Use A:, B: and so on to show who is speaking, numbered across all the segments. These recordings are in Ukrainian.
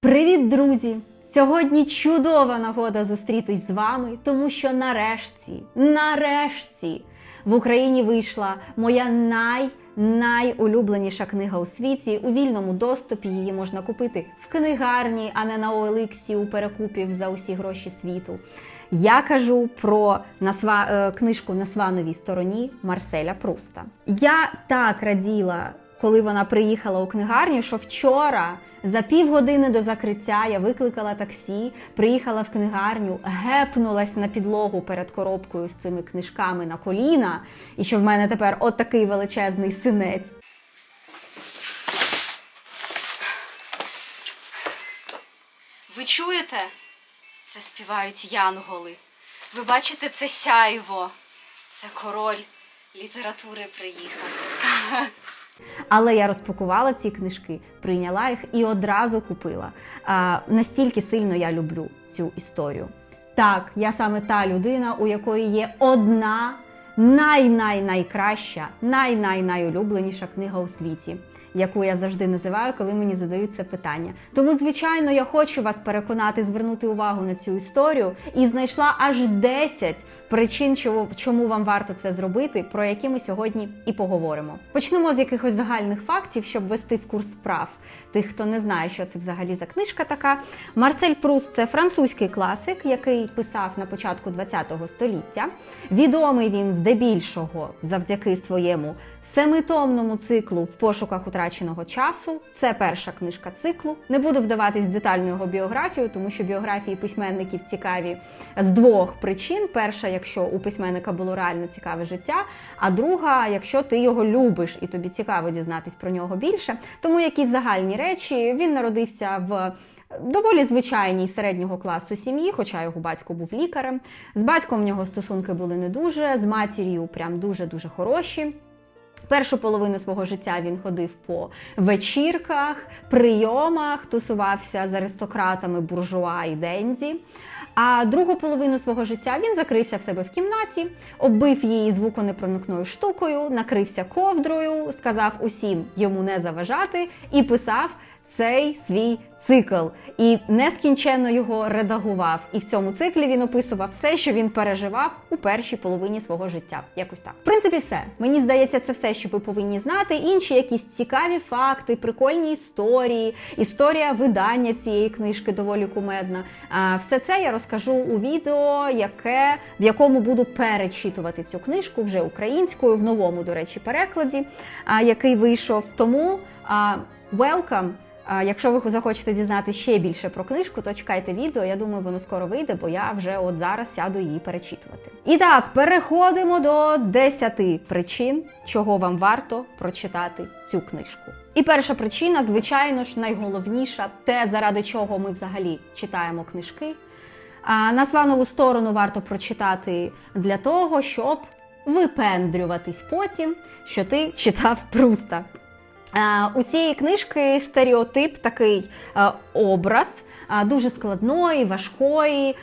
A: Привіт, друзі! Сьогодні чудова нагода зустрітись з вами, тому що нарешті, нарешті в Україні вийшла моя най найулюбленіша книга у світі. У вільному доступі її можна купити в книгарні, а не на OLX у перекупів за усі гроші світу. Я кажу про насва... е, книжку на свановій стороні Марселя Пруста. Я так раділа, коли вона приїхала у книгарню, що вчора. За півгодини до закриття я викликала таксі, приїхала в книгарню, гепнулась на підлогу перед коробкою з цими книжками на коліна, і що в мене тепер от такий величезний синець.
B: Ви чуєте? Це співають янголи. Ви бачите це сяйво. Це король літератури приїхав.
A: Але я розпакувала ці книжки, прийняла їх і одразу купила. А, настільки сильно я люблю цю історію. Так, я саме та людина, у якої є одна най-най-найкраща, най-най-найулюбленіша книга у світі, яку я завжди називаю, коли мені задають це питання. Тому, звичайно, я хочу вас переконати, звернути увагу на цю історію і знайшла аж 10 причин, чому, вам варто це зробити, про які ми сьогодні і поговоримо. Почнемо з якихось загальних фактів, щоб ввести в курс справ тих, хто не знає, що це взагалі за книжка така. Марсель Пруст це французький класик, який писав на початку ХХ століття. Відомий він здебільшого завдяки своєму семитомному циклу в пошуках утраченого часу. Це перша книжка циклу. Не буду вдаватись в детальну його біографію, тому що біографії письменників цікаві з двох причин: перша, якщо у письменника було реально цікаве життя, а друга, якщо ти його любиш і тобі цікаво дізнатись про нього більше. Тому якісь загальні речі він народився в. Доволі звичайній середнього класу сім'ї, хоча його батько був лікарем. З батьком в нього стосунки були не дуже, з матір'ю прям дуже-дуже хороші. Першу половину свого життя він ходив по вечірках, прийомах, тусувався з аристократами буржуа і денді. А другу половину свого життя він закрився в себе в кімнаті, оббив її звуконепроникною штукою, накрився ковдрою, сказав усім йому не заважати і писав цей свій цикл. І нескінченно його редагував. І в цьому циклі він описував все, що він переживав у першій половині свого життя. Якось так. В принципі, все. Мені здається, це все, що ви повинні знати. Інші якісь цікаві факти, прикольні історії, історія видання цієї книжки доволі кумедна. А, Все це я розкажу у відео, яке в якому буду перечитувати цю книжку вже українською, в новому, до речі, перекладі, а, який вийшов. Тому а, welcome! Якщо ви захочете дізнати ще більше про книжку, то чекайте відео. Я думаю, воно скоро вийде, бо я вже от зараз сяду її перечитувати. І так, переходимо до 10 причин, чого вам варто прочитати цю книжку. І перша причина, звичайно ж, найголовніша, те, заради чого ми взагалі читаємо книжки. А на сванову сторону варто прочитати для того, щоб випендрюватись потім, що ти читав Пруста. Е, У цієї книжки стереотип такий е, образ. е, Дуже складної, важкої,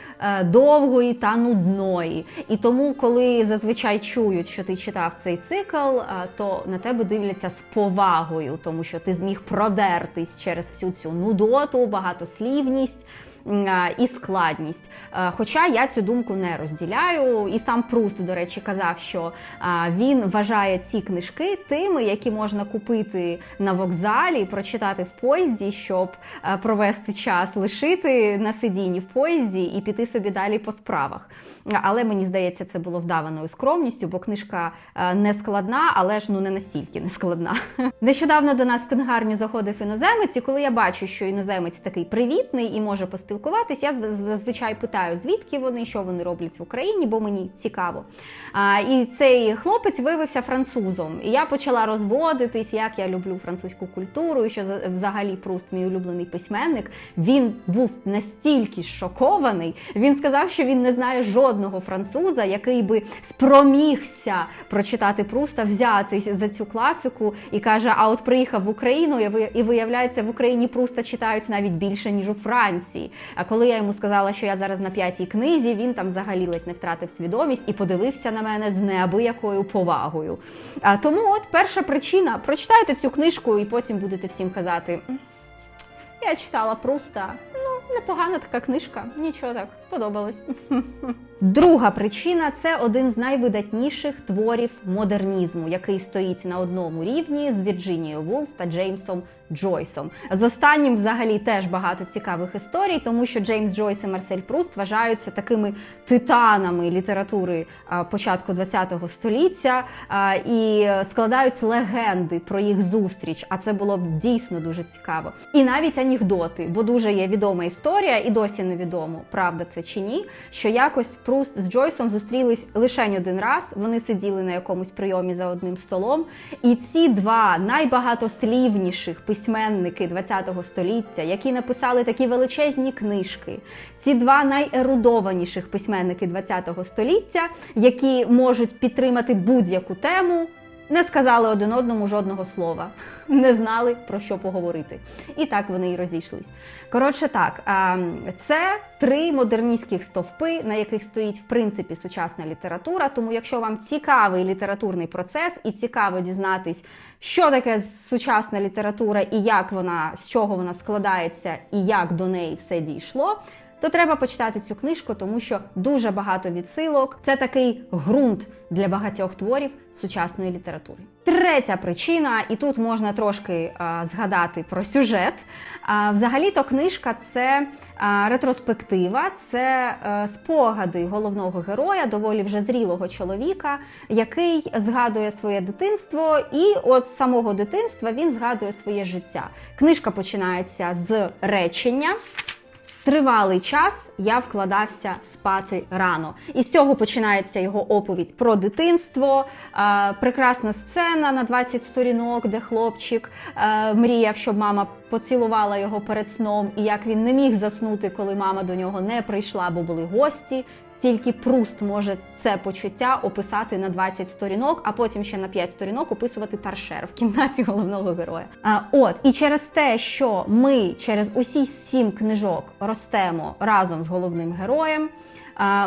A: довгої та нудної. І тому, коли зазвичай чують, що ти читав цей цикл, то на тебе дивляться з повагою, тому що ти зміг продертись через всю цю нудоту, багатослівність. І складність. Е, Хоча я цю думку не розділяю, і сам Пруст, до речі, казав, що він вважає ці книжки тими, які можна купити на вокзалі, прочитати в поїзді, щоб е, провести час, лишити на сидінні в поїзді і піти собі далі по справах. Але мені здається, це було вдаваною скромністю, бо книжка е, не складна, але ж ну не настільки не складна. Нещодавно до нас в книгарню заходив іноземець, і коли я бачу, що іноземець такий привітний і може поспілкуватися, я зв- зазвичай питаю, звідки вони, що вони роблять в Україні, бо мені цікаво. А, і цей хлопець виявився французом. І я почала розводитись, як я люблю французьку культуру, і що за- взагалі Пруст, мій улюблений письменник. Він був настільки шокований. Він сказав, що він не знає жодного француза, який би спромігся прочитати Пруста, взятись за цю класику і каже: А от приїхав в Україну, і виявляється, в Україні Пруста читають навіть більше ніж у Франції. А коли я йому сказала, що я зараз на п'ятій книзі, він там взагалі ледь не втратив свідомість і подивився на мене з неабиякою повагою. А тому, от перша причина: прочитайте цю книжку і потім будете всім казати. Я читала Пруста. Ну, непогана така книжка. Нічого так, сподобалось. Друга причина це один з найвидатніших творів модернізму, який стоїть на одному рівні з Вірджинією Вулф та Джеймсом Джойсом. З останнім взагалі теж багато цікавих історій, тому що Джеймс Джойс і Марсель Пруст вважаються такими титанами літератури початку ХХ століття і складаються легенди про їх зустріч. А це було б дійсно дуже цікаво. І навіть анекдоти, бо дуже є відома історія, і досі невідомо, правда це чи ні. Що якось Пруст з Джойсом зустрілись лише один раз. Вони сиділи на якомусь прийомі за одним столом. І ці два найбагатослівніших письменники ХХ століття, які написали такі величезні книжки, ці два найерудованіших письменники ХХ століття, які можуть підтримати будь-яку тему. Не сказали один одному жодного слова, не знали про що поговорити. І так вони і розійшлись. Коротше, так, це три модерністських стовпи, на яких стоїть в принципі сучасна література. Тому, якщо вам цікавий літературний процес і цікаво дізнатись, що таке сучасна література і як вона з чого вона складається, і як до неї все дійшло то треба почитати цю книжку, тому що дуже багато відсилок. Це такий ґрунт для багатьох творів сучасної літератури. Третя причина, і тут можна трошки а, згадати про сюжет. А, взагалі-то книжка це а, ретроспектива, це а, спогади головного героя, доволі вже зрілого чоловіка, який згадує своє дитинство, і от з самого дитинства він згадує своє життя. Книжка починається з речення. Тривалий час я вкладався спати рано, і з цього починається його оповідь про дитинство. Е, прекрасна сцена на 20 сторінок, де хлопчик е, мріяв, щоб мама поцілувала його перед сном, і як він не міг заснути, коли мама до нього не прийшла, бо були гості. Тільки Пруст може це почуття описати на 20 сторінок, а потім ще на 5 сторінок описувати торшер в кімнаті головного героя. А, от і через те, що ми через усі сім книжок ростемо разом з головним героєм.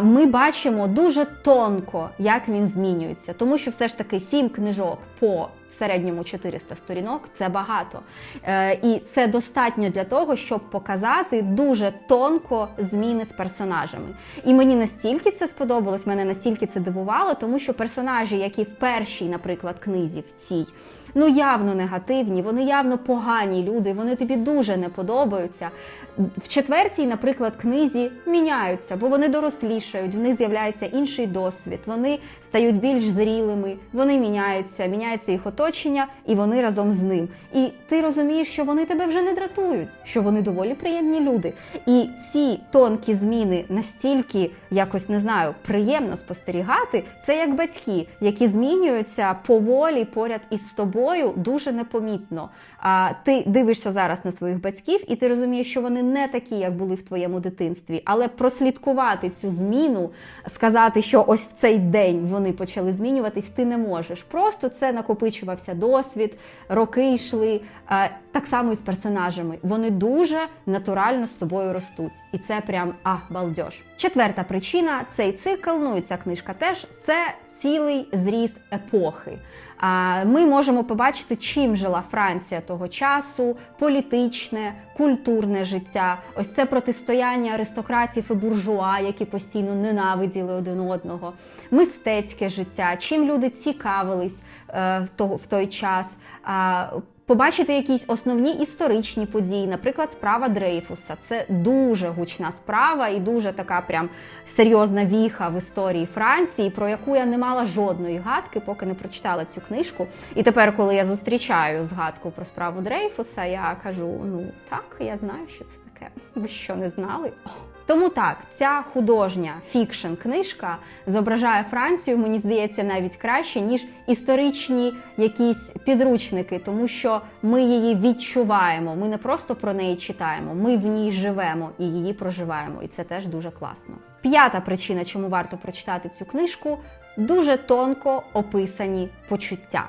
A: Ми бачимо дуже тонко, як він змінюється, тому що все ж таки сім книжок по в середньому 400 сторінок це багато. Е, і це достатньо для того, щоб показати дуже тонко зміни з персонажами. І мені настільки це сподобалось, мене настільки це дивувало, тому що персонажі, які в першій, наприклад, книзі в цій, ну явно негативні, вони явно погані люди, вони тобі дуже не подобаються. В четвертій, наприклад, книзі міняються, бо вони дорослішають, в них з'являється інший досвід, вони стають більш зрілими, вони міняються, міняється їх оточення, і вони разом з ним. І ти розумієш, що вони тебе вже не дратують, що вони доволі приємні люди. І ці тонкі зміни настільки якось не знаю, приємно спостерігати, це як батьки, які змінюються поволі поряд із тобою дуже непомітно. А ти дивишся зараз на своїх батьків, і ти розумієш, що вони не такі, як були в твоєму дитинстві, але прослідкувати цю зміну, сказати, що ось в цей день вони почали змінюватись, ти не можеш. Просто це накопичувався досвід, роки йшли. Так само і з персонажами. Вони дуже натурально з тобою ростуть, і це прям а балдеж. Четверта причина цей цикл. Ну і ця книжка теж це цілий зріз епохи. Ми можемо побачити, чим жила Франція того часу: політичне, культурне життя, ось це протистояння аристократів і буржуа, які постійно ненавиділи один одного, мистецьке життя, чим люди цікавились е, в, той час. Побачити якісь основні історичні події, наприклад, справа Дрейфуса. Це дуже гучна справа і дуже така прям серйозна віха в історії Франції, про яку я не мала жодної гадки, поки не прочитала цю книжку. І тепер, коли я зустрічаю згадку про справу Дрейфуса, я кажу: ну так, я знаю, що це таке. Ви що не знали? Тому так, ця художня фікшн книжка зображає Францію, мені здається, навіть краще, ніж історичні якісь підручники, тому що ми її відчуваємо. Ми не просто про неї читаємо, ми в ній живемо і її проживаємо. І це теж дуже класно. П'ята причина, чому варто прочитати цю книжку, дуже тонко описані почуття.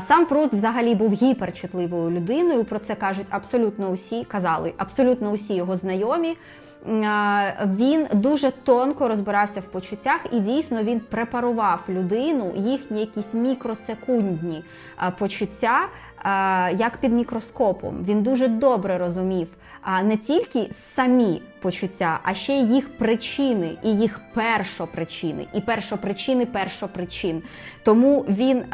A: Сам Пруст взагалі був гіперчутливою людиною. Про це кажуть абсолютно усі, казали абсолютно усі його знайомі. Він дуже тонко розбирався в почуттях, і дійсно він препарував людину їхні якісь мікросекундні почуття. Як під мікроскопом він дуже добре розумів не тільки самі почуття, а ще й їх причини і їх першопричини, і першопричини першопричин. Тому він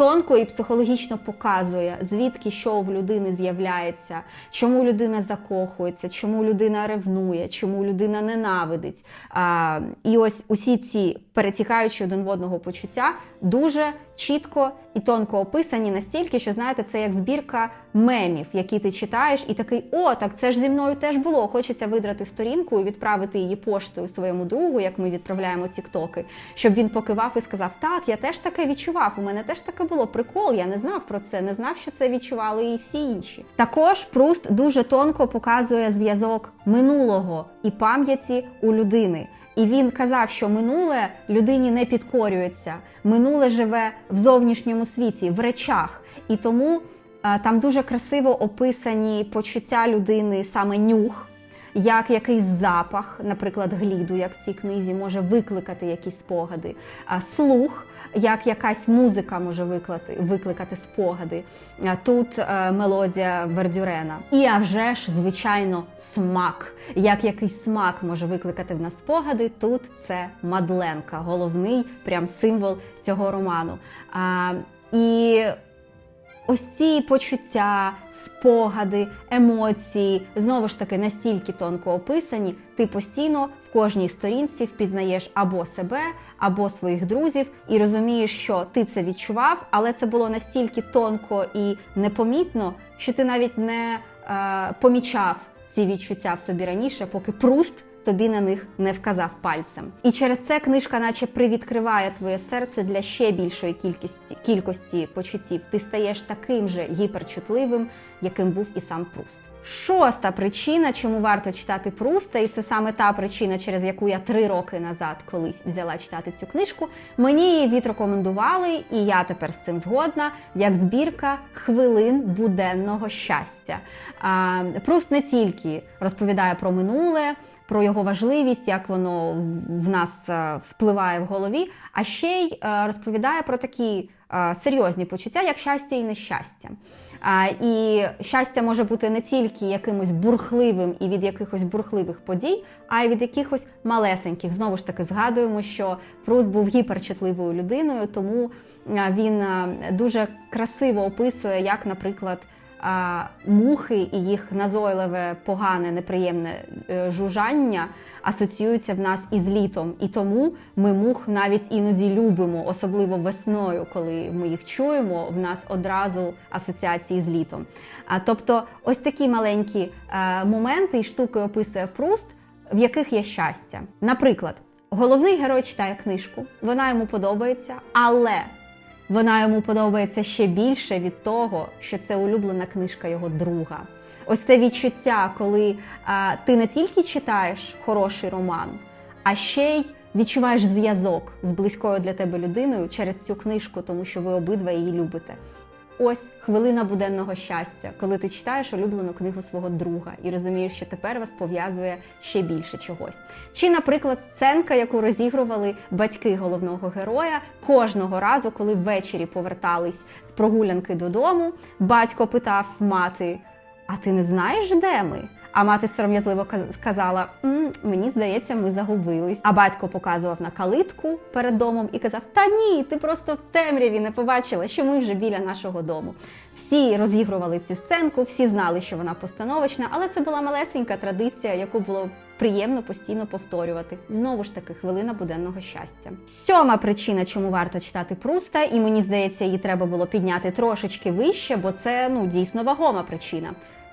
A: тонко і психологічно показує, звідки що в людини з'являється, чому людина закохується, чому людина ревнує, чому людина ненавидить. А, і ось усі ці перетікаючі один в одного почуття дуже чітко і тонко описані настільки, що знаєте, це як збірка мемів, які ти читаєш, і такий, о, так це ж зі мною теж було. Хочеться видрати сторінку і відправити її поштою своєму другу, як ми відправляємо тіктоки, щоб він покивав і сказав: Так, я теж таке відчував. У мене теж таке було. Прикол, я не знав про це, не знав, що це відчували і всі інші. Також Пруст дуже тонко показує зв'язок минулого і пам'яті у людини. І він казав, що минуле людині не підкорюється, минуле живе в зовнішньому світі, в речах. І тому а, там дуже красиво описані почуття людини, саме нюх, як якийсь запах, наприклад, гліду, як в цій книзі, може викликати якісь спогади, а слух, як якась музика може викликати, викликати спогади. Тут е, мелодія Вердюрена. І а вже ж, звичайно, смак. Як якийсь смак може викликати в нас спогади. Тут це Мадленка, головний прям символ цього роману. А, і Ось ці почуття, спогади, емоції знову ж таки настільки тонко описані, ти постійно в кожній сторінці впізнаєш або себе, або своїх друзів, і розумієш, що ти це відчував, але це було настільки тонко і непомітно, що ти навіть не е, помічав ці відчуття в собі раніше, поки пруст тобі на них не вказав пальцем. І через це книжка, наче привідкриває твоє серце для ще більшої кількості кількості почуттів. Ти стаєш таким же гіперчутливим, яким був і сам Пруст. Шоста причина, чому варто читати Пруста, і це саме та причина, через яку я три роки назад колись взяла читати цю книжку. Мені її відрекомендували, і я тепер з цим згодна, як збірка хвилин буденного щастя. Пруст не тільки розповідає про минуле, про його важливість, як воно в нас е, вспливає в голові, а ще й е, розповідає про такі е, серйозні почуття, як щастя і нещастя. І щастя може бути не тільки якимось бурхливим і від якихось бурхливих подій, а й від якихось малесеньких. Знову ж таки, згадуємо, що Пруст був гіперчутливою людиною, тому він дуже красиво описує, як, наприклад, мухи і їх назойливе, погане, неприємне е, жужжання асоціюються в нас із літом. І тому ми мух навіть іноді любимо, особливо весною, коли ми їх чуємо. В нас одразу асоціації з літом. А тобто, ось такі маленькі е, моменти і штуки описує Пруст, в яких є щастя. Наприклад, головний герой читає книжку, вона йому подобається, але вона йому подобається ще більше від того, що це улюблена книжка його друга. Ось це відчуття, коли а, ти не тільки читаєш хороший роман, а ще й відчуваєш зв'язок з близькою для тебе людиною через цю книжку, тому що ви обидва її любите. Ось хвилина буденного щастя, коли ти читаєш улюблену книгу свого друга і розумієш, що тепер вас пов'язує ще більше чогось. Чи, наприклад, сценка, яку розігрували батьки головного героя кожного разу, коли ввечері повертались з прогулянки додому, батько питав мати: А ти не знаєш, де ми? А мати сором'язливо каз- сказала: «М, мені здається, ми загубились. А батько показував на калитку перед домом і казав: Та ні, ти просто в темряві не побачила, що ми вже біля нашого дому. Всі розігрували цю сценку, всі знали, що вона постановочна, але це була малесенька традиція, яку було приємно постійно повторювати. Знову ж таки, хвилина буденного щастя. Сьома причина, чому варто читати Пруста, і мені здається, її треба було підняти трошечки вище, бо це ну дійсно вагома причина.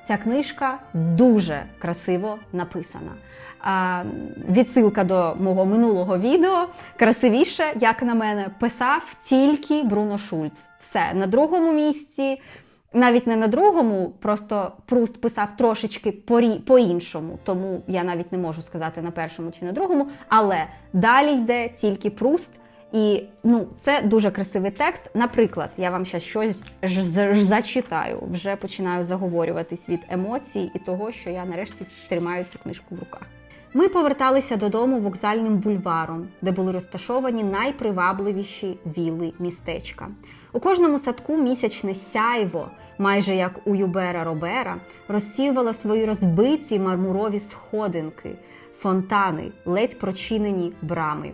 A: Ця книжка дуже красиво написана. А, відсилка до мого минулого відео красивіше, як на мене, писав тільки Бруно Шульц. Все на другому місці, навіть не на другому, просто Пруст писав трошечки по-іншому, тому я навіть не можу сказати на першому чи на другому. Але далі йде тільки Пруст І ну, це дуже красивий текст. Наприклад, я вам зараз щось ж, з- ж зачитаю, вже починаю заговорюватись від емоцій і того, що я нарешті тримаю цю книжку в руках. Ми поверталися додому вокзальним бульваром, де були розташовані найпривабливіші віли містечка. У кожному садку місячне сяйво, майже як у Юбера Робера, розсіювало свої розбиті мармурові сходинки, фонтани, ледь прочинені брами.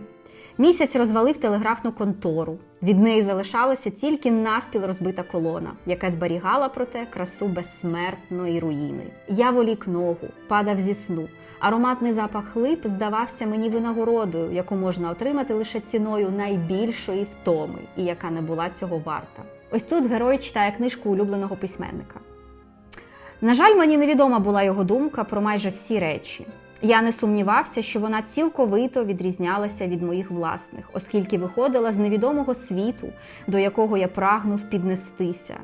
A: Місяць розвалив телеграфну контору. Від неї залишалася тільки навпіл розбита колона, яка зберігала проте красу безсмертної руїни. Я волік ногу, падав зі сну. Ароматний запах лип здавався мені винагородою, яку можна отримати лише ціною найбільшої втоми, і яка не була цього варта. Ось тут герой читає книжку улюбленого письменника. На жаль, мені невідома була його думка про майже всі речі. Я не сумнівався, що вона цілковито відрізнялася від моїх власних, оскільки виходила з невідомого світу, до якого я прагнув піднестися.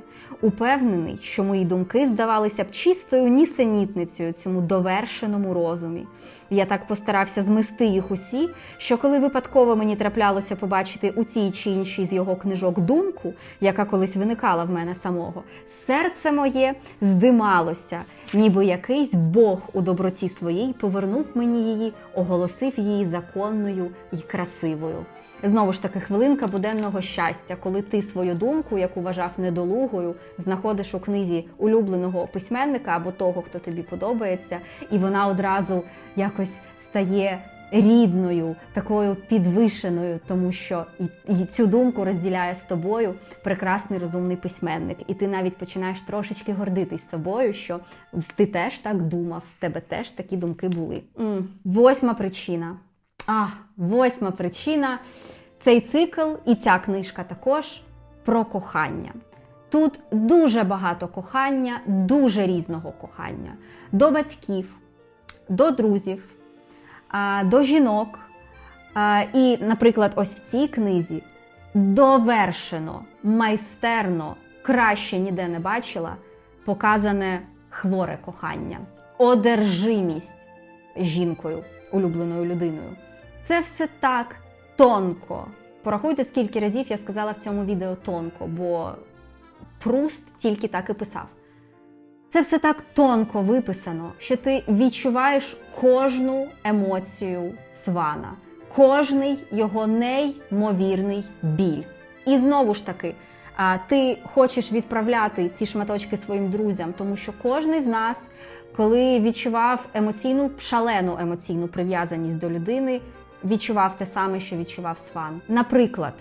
A: Упевнений, що мої думки здавалися б чистою нісенітницею цьому довершеному розумі. Я так постарався змести їх усі, що коли випадково мені траплялося побачити у цій чи іншій з його книжок думку, яка колись виникала в мене самого, серце моє здималося, ніби якийсь Бог у доброті своїй повернув мені її, оголосив її законною і красивою. Знову ж таки, хвилинка буденного щастя, коли ти свою думку, яку вважав недолугою, знаходиш у книзі улюбленого письменника або того, хто тобі подобається, і вона одразу якось стає рідною, такою підвишеною, тому що і, і цю думку розділяє з тобою прекрасний розумний письменник. І ти навіть починаєш трошечки гордитись собою, що ти теж так думав, в тебе теж такі думки були. М. Восьма причина. А, восьма причина. Цей цикл і ця книжка також про кохання. Тут дуже багато кохання, дуже різного кохання до батьків, до друзів, до жінок. І, наприклад, ось в цій книзі довершено, майстерно, краще ніде не бачила, показане хворе кохання, одержимість жінкою, улюбленою людиною. Це все так тонко. Порахуйте, скільки разів я сказала в цьому відео тонко, бо Пруст тільки так і писав. Це все так тонко виписано, що ти відчуваєш кожну емоцію Свана, кожний його неймовірний біль. І знову ж таки, ти хочеш відправляти ці шматочки своїм друзям, тому що кожен з нас, коли відчував емоційну шалену емоційну прив'язаність до людини, відчував те саме, що відчував Сван. Наприклад,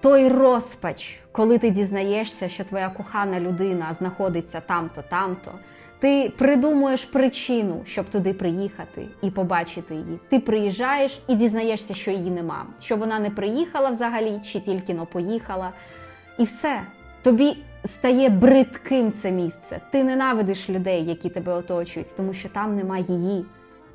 A: той розпач, коли ти дізнаєшся, що твоя кохана людина знаходиться там-то, там-то. Ти придумуєш причину, щоб туди приїхати і побачити її. Ти приїжджаєш і дізнаєшся, що її нема, що вона не приїхала взагалі, чи тільки но поїхала. І все. Тобі стає бридким це місце. Ти ненавидиш людей, які тебе оточують, тому що там нема її,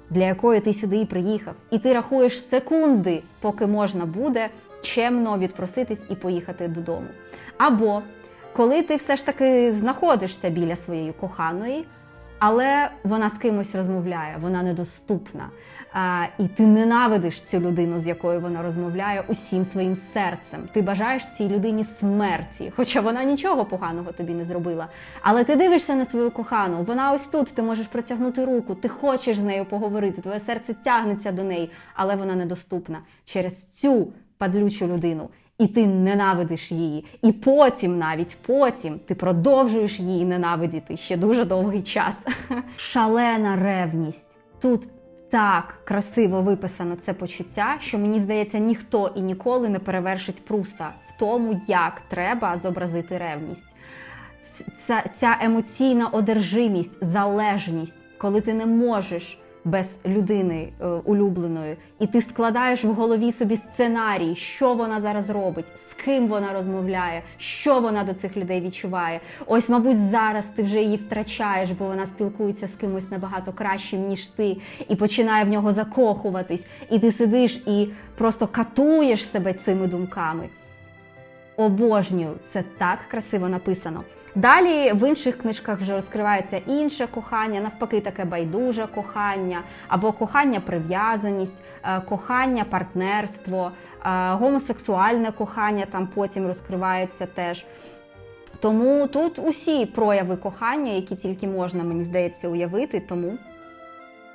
A: для якої ти сюди і приїхав. І ти рахуєш секунди, поки можна буде чемно відпроситись і поїхати додому. Або коли ти все ж таки знаходишся біля своєї коханої, але вона з кимось розмовляє, вона недоступна. А, і ти ненавидиш цю людину, з якою вона розмовляє, усім своїм серцем. Ти бажаєш цій людині смерті, хоча вона нічого поганого тобі не зробила. Але ти дивишся на свою кохану, вона ось тут, ти можеш протягнути руку, ти хочеш з нею поговорити, твоє серце тягнеться до неї, але вона недоступна через цю падлючу людину. І ти ненавидиш її. І потім, навіть потім, ти продовжуєш її ненавидіти ще дуже довгий час. Шалена ревність. Тут так красиво виписано це почуття, що мені здається, ніхто і ніколи не перевершить пруста в тому, як треба зобразити ревність. Ця, ця емоційна одержимість, залежність, коли ти не можеш без людини е, улюбленої, і ти складаєш в голові собі сценарій, що вона зараз робить, з ким вона розмовляє, що вона до цих людей відчуває. Ось, мабуть, зараз ти вже її втрачаєш, бо вона спілкується з кимось набагато кращим, ніж ти, і починає в нього закохуватись. І ти сидиш і просто катуєш себе цими думками. Обожнюю, це так красиво написано. Далі в інших книжках вже розкривається інше кохання, навпаки, таке байдуже кохання, або кохання прив'язаність, е, кохання партнерство, гомосексуальне кохання там потім розкривається теж. Тому тут усі прояви кохання, які тільки можна, мені здається, уявити. Тому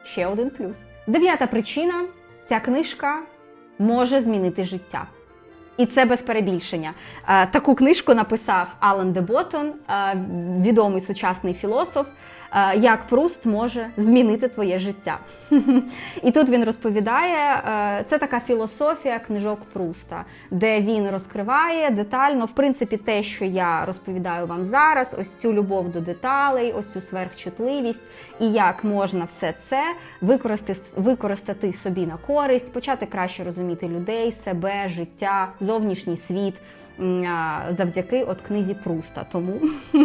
A: ще один плюс. Дев'ята причина: ця книжка може змінити життя. І це без перебільшення. Е, Таку книжку написав Алан де Боттон, е, відомий сучасний філософ, як Пруст може змінити твоє життя. І тут він розповідає, е, це така філософія книжок Пруста, де він розкриває детально, в принципі, те, що я розповідаю вам зараз, ось цю любов до деталей, ось цю сверхчутливість, і як можна все це використати, використати собі на користь, почати краще розуміти людей, себе, життя, зовнішній світ завдяки от книзі Пруста. Тому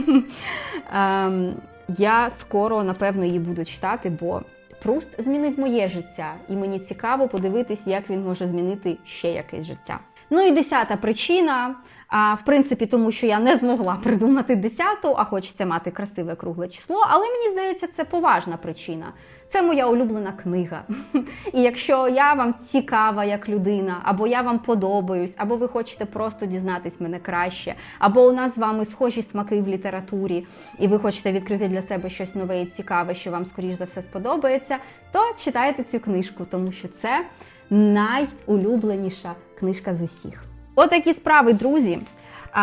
A: ем, я скоро, напевно, її буду читати, бо Пруст змінив моє життя, і мені цікаво подивитись, як він може змінити ще якесь життя. Ну і десята причина. А, в принципі, тому що я не змогла придумати десяту, а хочеться мати красиве кругле число. Але мені здається, це поважна причина. Це моя улюблена книга. І якщо я вам цікава як людина, або я вам подобаюсь, або ви хочете просто дізнатись мене краще, або у нас з вами схожі смаки в літературі, і ви хочете відкрити для себе щось нове і цікаве, що вам скоріш за все сподобається, то читайте цю книжку, тому що це найулюбленіша книжка з усіх. Отакі справи, друзі.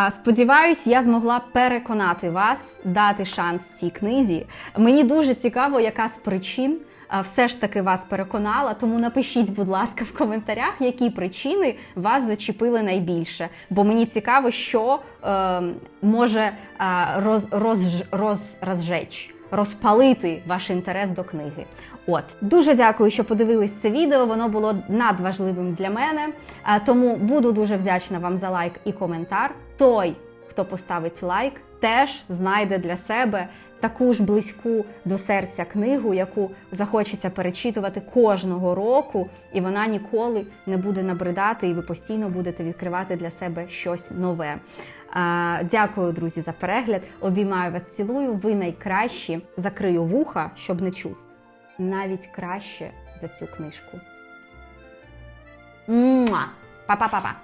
A: Сподіваюсь, я змогла переконати вас дати шанс цій книзі. Мені дуже цікаво, яка з причин все ж таки вас переконала. Тому напишіть, будь ласка, в коментарях, які причини вас зачепили найбільше. Бо мені цікаво, що е, може роз, роз, роз, розжечь, розпалити ваш інтерес до книги. От дуже дякую, що подивились це відео. Воно було надважливим для мене. Е, Тому буду дуже вдячна вам за лайк і коментар. Той, хто поставить лайк, теж знайде для себе таку ж близьку до серця книгу, яку захочеться перечитувати кожного року, і вона ніколи не буде набридати, і ви постійно будете відкривати для себе щось нове. Е, Дякую, друзі, за перегляд. Обіймаю вас, цілую. Ви найкращі. Закрию вуха, щоб не чув. Навіть краще за цю книжку. Па-па-па-па!